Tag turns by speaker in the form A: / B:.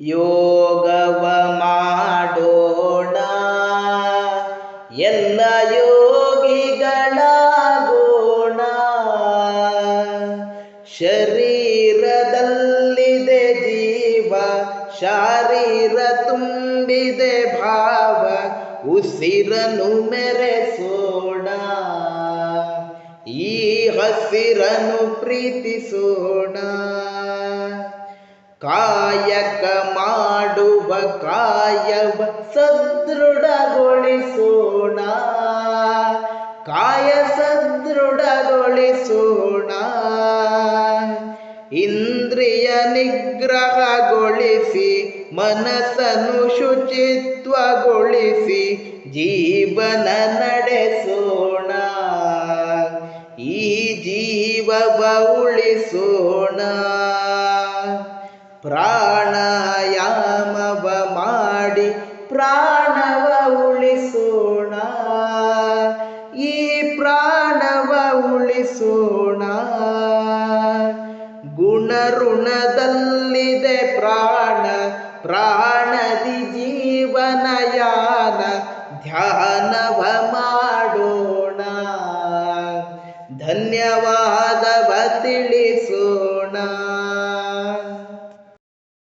A: ಯೋಗವ ಮಾಡೋಣ ಎಲ್ಲ ಯೋಗಿಗಳಾಗೋಣ. ಶರೀರದಲ್ಲಿದೆ ಜೀವ ಶಾರೀರ ತುಂಬಿದೆ ಭಾವ ಉಸಿರನು ಮೆರೆಸೋಣ. ಈ ಹಸಿರನು ಪ್ರೀತಿಸೋಣ. ಕಾಯಕ ಮಾಡುವ ಕಾಯವ ಸದೃಢಗೊಳಿಸೋಣ. ಕಾಯ ಸದೃಢಗೊಳಿಸೋಣ. ಇಂದ್ರಿಯ ನಿಗ್ರಹಗೊಳಿಸಿ, ಮನಸ್ಸನ್ನು ಶುಚಿತ್ವಗೊಳಿಸಿ, ಜೀವನ ನಡೆಸೋಣ. ಈ ಜೀವವ ಉಳಿಸೋಣ. ಪ್ರಾಣಾಯಾಮವ ಮಾಡಿ ಪ್ರಾಣವ ಉಳಿಸೋಣ. ಈ ಪ್ರಾಣವ ಉಳಿಸೋಣ. ಗುಣಋಣದಲ್ಲಿದೆ ಪ್ರಾಣ, ಪ್ರಾಣದಿ ಜೀವನಯಾನ, ಧ್ಯಾನವ ಮಾಡೋಣ. ಧನ್ಯವಾದವ ತಿಳಿಸೋಣ.